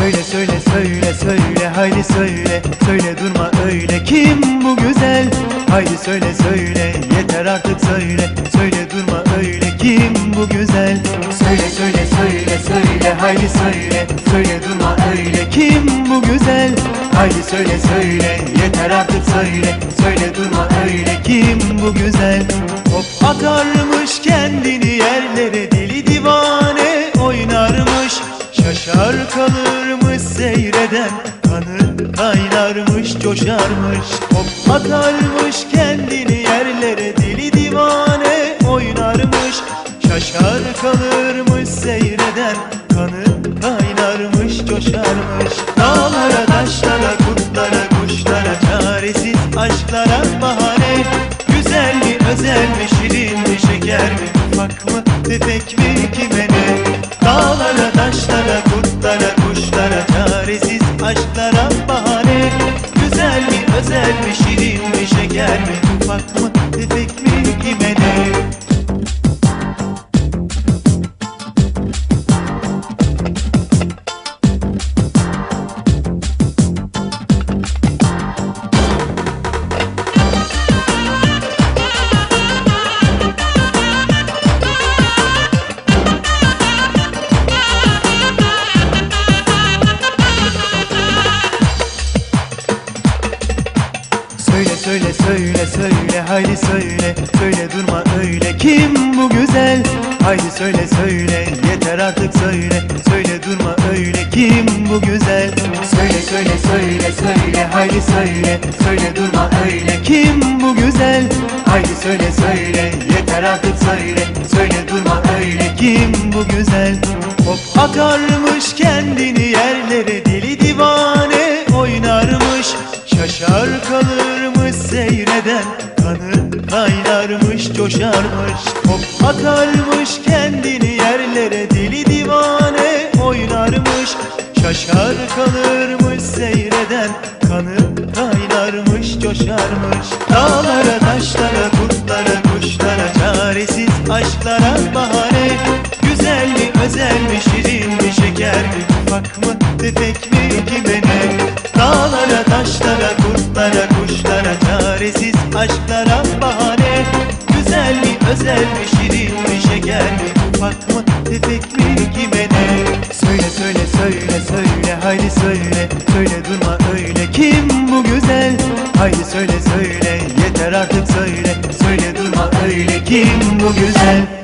Söyle söyle söyle söyle haydi söyle. Söyle durma öyle kim bu güzel? Haydi söyle söyle yeter artık söyle. Söyle durma öyle kim bu güzel? Söyle söyle söyle söyle haydi söyle. Söyle durma öyle kim bu güzel? Haydi söyle söyle yeter artık söyle. Söyle durma öyle kim bu güzel? Hop atarmışken seyreden Kanı kaynarmış coşarmış. Hop atarmış kendini yerlere Deli divane oynarmış. Şaşar kalırmış seyreden Kanı kaynarmış coşarmış. Dağlara taşlara kurtlara kuşlara Çaresiz aşklara bahane. Güzel mi özel mi şirin mi şeker mi Ufak mı tefek mi kime ne? Dağlara taşlara Söyle söyle söyle haydi söyle Söyle durma öyle. Kim bu güzel? Haydi söyle söyle yeter artık söyle. Söyle durma öyle kim bu güzel? Söyle söyle söyle söyle haydi söyle. Söyle durma öyle kim bu güzel? Haydi söyle söyle yeter artık söyle. Söyle durma öyle kim bu güzel? Hop atarmış kendini yerlere Kanı kaynarmış coşarmış. Hop atarmış kendini yerlere Deli divane oynarmış. Şaşar kalırmış seyreden Kanı kaynarmış coşarmış. Dağlara taşlara kurtlara kuşlara Çaresiz aşklara bahane. Güzel mi özel mi şirin mi şeker mi Ufak mı tefek mi kime mi özel mi şirin mi şeker mi? Ufak tefek mi kime ne? Söyle söyle söyle söyle haydi söyle. Söyle durma öyle. Kim bu güzel? Haydi söyle söyle. Yeter artık söyle. Söyle durma öyle. Kim bu güzel